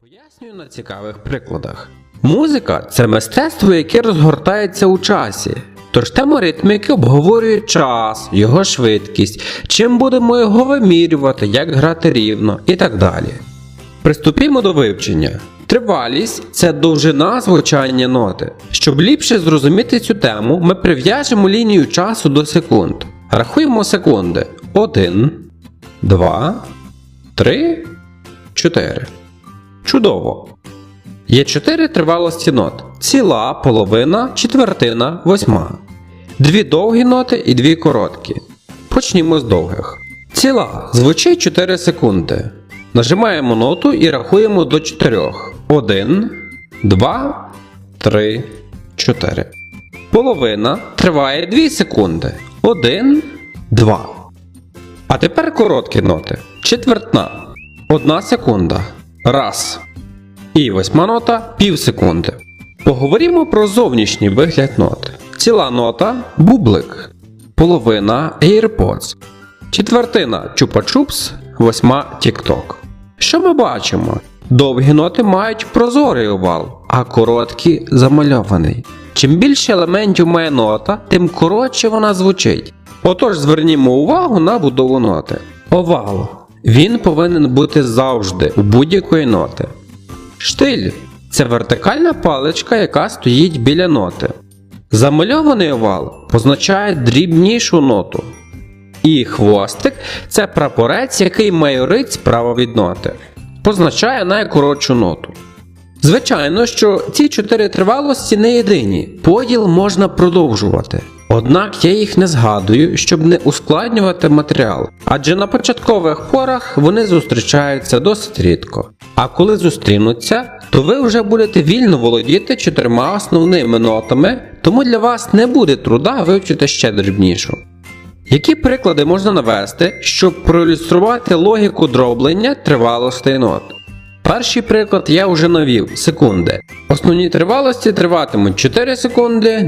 Пояснюю на цікавих прикладах. Музика це мистецтво, яке розгортається у часі. Тож тема ритміки обговорює час, його швидкість, чим будемо його вимірювати, як грати рівно і так далі. Приступімо до вивчення. Тривалість це довжина звучання ноти. Щоб ліпше зрозуміти цю тему, ми прив'яжемо лінію часу до секунд. Рахуємо секунди. 1, 2, 3, 4. Чудово! Є чотири тривалості нот: ціла, половина, четвертина, восьма. Дві довгі ноти і дві короткі. Почнімо з довгих. Ціла звучить 4 секунди. Нажимаємо ноту і рахуємо до 4. 1, 2, 3, 4. Половина триває 2 секунди. 1, 2. А тепер короткі ноти. Четвертна. 1 секунда. Раз. І восьма нота пів секунди. Поговоримо про зовнішній вигляд ноти. Ціла нота бублик. Половина AirPods. Четвертина чупа-чупс, восьма TikTok. Що ми бачимо? Довгі ноти мають прозорий овал, а короткі замальований. Чим більше елементів має нота, тим коротше вона звучить. Отож звернімо увагу на будову ноти. Овал. Він повинен бути завжди у будь-якої ноти. Штиль це вертикальна паличка, яка стоїть біля ноти. Замальований овал позначає дрібнішу ноту. І хвостик це прапорець, який майорить справа від ноти, позначає найкоротшу ноту. Звичайно, що ці чотири тривалості не єдині, поділ можна продовжувати. Однак я їх не згадую, щоб не ускладнювати матеріал, адже на початкових порах вони зустрічаються досить рідко. А коли зустрінуться, то ви вже будете вільно володіти чотирма основними нотами, тому для вас не буде труда вивчити ще дрібнішу. Які приклади можна навести, щоб проілюструвати логіку дроблення тривалостей нот? Перший приклад я вже навів секунди. Основні тривалості триватимуть 4 секунди,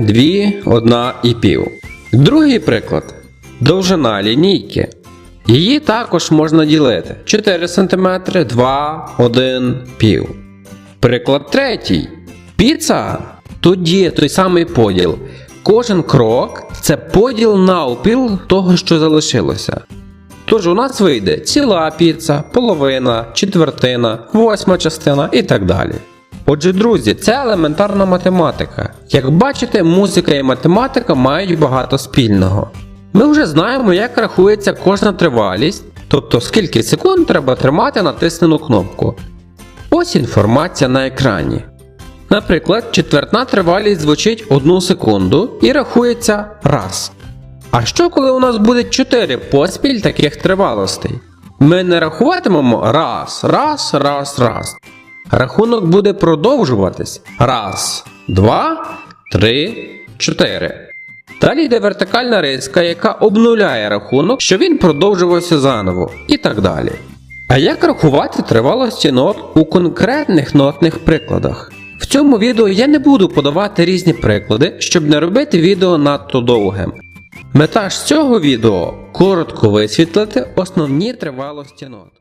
2, 1 і пів. Другий приклад довжина лінійки. Її також можна ділити 4 см, 2, 1, пів. Приклад третій. Піца. Тут діє той самий поділ. Кожен крок це поділ навпіл того, що залишилося. Тож у нас вийде ціла піца, половина, четвертина, восьма частина і так далі. Отже, друзі, це елементарна математика. Як бачите, музика і математика мають багато спільного. Ми вже знаємо, як рахується кожна тривалість, тобто скільки секунд треба тримати натиснену кнопку. Ось інформація на екрані. Наприклад, четвертна тривалість звучить 1 секунду і рахується раз. А що коли у нас буде 4 поспіль таких тривалостей? Ми не рахуватимемо раз, раз, раз, раз. Рахунок буде продовжуватись. Раз, два, три, чотири. Далі йде вертикальна риска, яка обнуляє рахунок, що він продовжувався заново, і так далі. А як рахувати тривалості нот у конкретних нотних прикладах? В цьому відео я не буду подавати різні приклади, щоб не робити відео надто довгим. Мета ж цього відео коротко висвітлити основні тривалості нот.